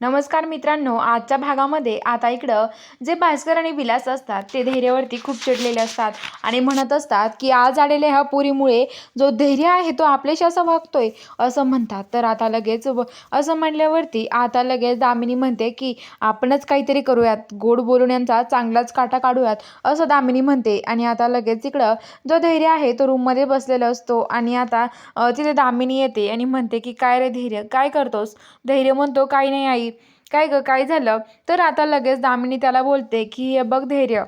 नमस्कार मित्रांनो आजच्या भागामध्ये आता इकडं जे भास्कर आणि विलास असतात ते धैर्यावरती खूप चिडलेले असतात आणि म्हणत असतात की आज आलेल्या ह्या पुरीमुळे जो धैर्य आहे तो आपल्याशी असा वागतोय असं म्हणतात. तर आता लगेच असं म्हणल्यावरती आता लगेच दामिनी म्हणते की आपणच काहीतरी करूयात गोड बोलण्यांचा चांगलाच काटा काढूयात असं दामिनी म्हणते. आणि आता लगेच इकडं जो धैर्य आहे तो रूममध्ये बसलेला असतो आणि आता तिथे दामिनी येते आणि म्हणते की काय रे धैर्य? काय करतोस? धैर्य म्हणतो काही नाही आई काय ग काय झालं? तर आता लगेच दामिनी त्याला बोलते की हे बघ धैर्य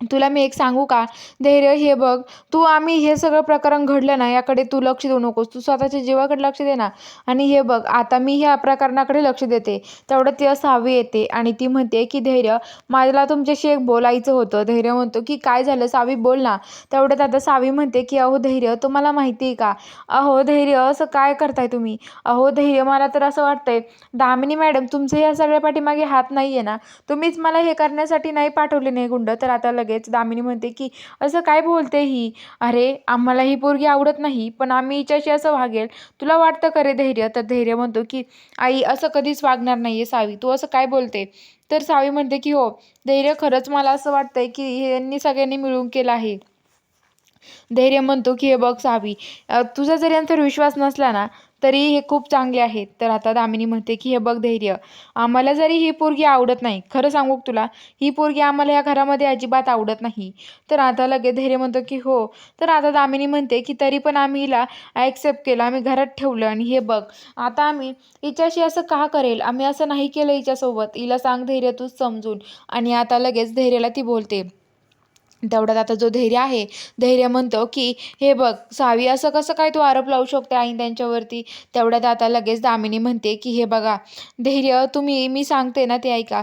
तुला मी एक सांगू का? धैर्य हे बघ तू आम्ही हे सगळं प्रकरण घडलं ना याकडे तू लक्ष देऊ नकोस. तू स्वतःच्या जीवाकडे लक्ष दे ना. आणि हे बघ आता मी ह्या प्रकरणाकडे लक्ष देते. तेवढं ती सहावी येते आणि ती म्हणते की धैर्य मला तुमच्याशी एक बोलायचं होतं. धैर्य म्हणतो की काय झालं? सावी बोल ना. तेवढ्यात आता सावी म्हणते की अहो धैर्य तुम्हाला माहिती आहे का? अहो धैर्य असं काय करताय तुम्ही? अहो धैर्य मला तर असं वाटतंय दामिनी मॅडम तुमचं या सगळ्या पाठीमागे हात नाही आहे ना? तुम्हीच मला हे करण्यासाठी नाही पाठवले नाही गुंड तर आता लगेच दामिनी म्हणते की असं काय बोलते ही? अरे आम्हाला ही पोरगी आवडत नाही पण आम्ही हिच्याशी असं वागेल. तुला वाटतं का रे धैर्य? तर धैर्य म्हणतो की आई असं कधीच वागणार नाही आहे सावी. तू असं काय बोलते? तर सावी म्हणते की हो धैर्य खरंच मला असं वाटतंय की यांनी सगळ्यांनी मिळून केलं आहे. धैर्य म्हणतो की हे बघ सावी तुझा जरी यांच्यावर विश्वास नसला ना तरी हे खूप चांगले आहेत. तर आता दामिनी म्हणते की हे बघ धैर्य आम्हाला जरी ही पोरगी आवडत नाही खरं सांगू तुला? ही पोरगी आम्हाला या घरामध्ये अजिबात आवडत नाही. तर आता लगेच धैर्य म्हणतो की हो. तर आता दामिनी म्हणते की तरी पण आम्ही हिला ॲक्सेप्ट केलं आम्ही घरात ठेवलं आणि हे बघ आता आम्ही हिच्याशी असं का करेल? आम्ही असं नाही केलं हिच्यासोबत. हिला सांग धैर्य तूच समजून. आणि आता लगेच धैर्याला ती बोलते तेवढ्यात आता जो धैर्य आहे धैर्य म्हणतो की हे बघ सावी असं कसं काय तू आरोप लावू शकते आईन त्यांच्यावरती? तेवढ्यात आता लगेच दामिनी म्हणते की हे बघा धैर्य तुम्ही मी सांगते ना ते ऐका.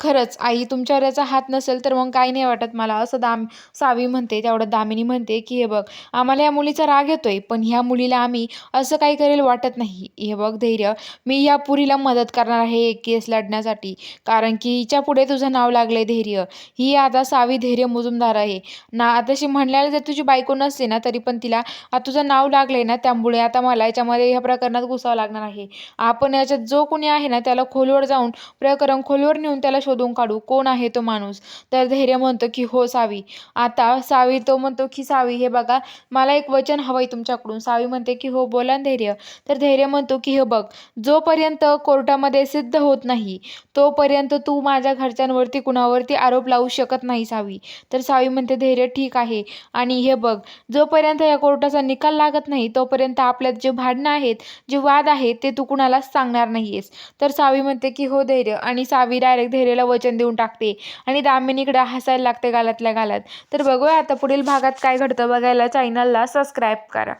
खरंच आई तुमच्यावर याचा हात नसेल तर मग काही नाही वाटत मला असं दाम सावी म्हणते. तेवढ्यात दामिनी म्हणते की हे बघ आम्हाला या मुलीचा राग येतोय पण ह्या मुलीला आम्ही असं काही करेल वाटत नाही. हे बघ धैर्य मी या पुरीला मदत करणार आहे एक केस लढण्यासाठी. कारण की हिच्या पुढे तुझं नाव लागलंय धैर्य. ही आता सावी धैर्य मुजुमदार आहे. ना तशी म्हणल्याला जर तुझी बायको नसते ना तरी पण तिला तुझं नाव लागलंय ना त्यामुळे आता मला याच्यामध्ये ह्या प्रकरणात घुसावं लागणार आहे. आपण याच्यात जो कोणी आहे ना त्याला खोलवर जाऊन प्रकरण खोलवर नेऊन त्याला शोधून काढू. कोण आहे तो माणूस? तर धैर्य म्हणतो की हो सावी. आता सावी तो म्हणतो की सावी हे बघा मला एक वचन हवंय तुमच्याकडून. सावी म्हणते की हो बोला धैर्य. तर धैर्य म्हणतो की हे बघ जोपर्यंत कोर्टामध्ये सिद्ध होत नाही तोपर्यंत तू माझ्या घरच्यांवरती कुणावरती आरोप लावू शकत नाही सावी. तर सावी म्हणते धैर्य ठीक आहे. आणि हे बघ जोपर्यंत या कोर्टाचा निकाल लागत नाही तोपर्यंत आपल्यात जे भांडणं आहेत जे वाद आहेत ते तू कुणालाच सांगणार नाही आहेस तर सावी म्हणते की हो धैर्य. आणि सावी डायरेक्ट धैर्याला वचन देऊन टाकते. आणि दामिनीकडे हसायला लागते गालातल्या गालात. तर बघूया आता पुढील भागात काय घडतं बघायला. चॅनलला सबस्क्राईब करा.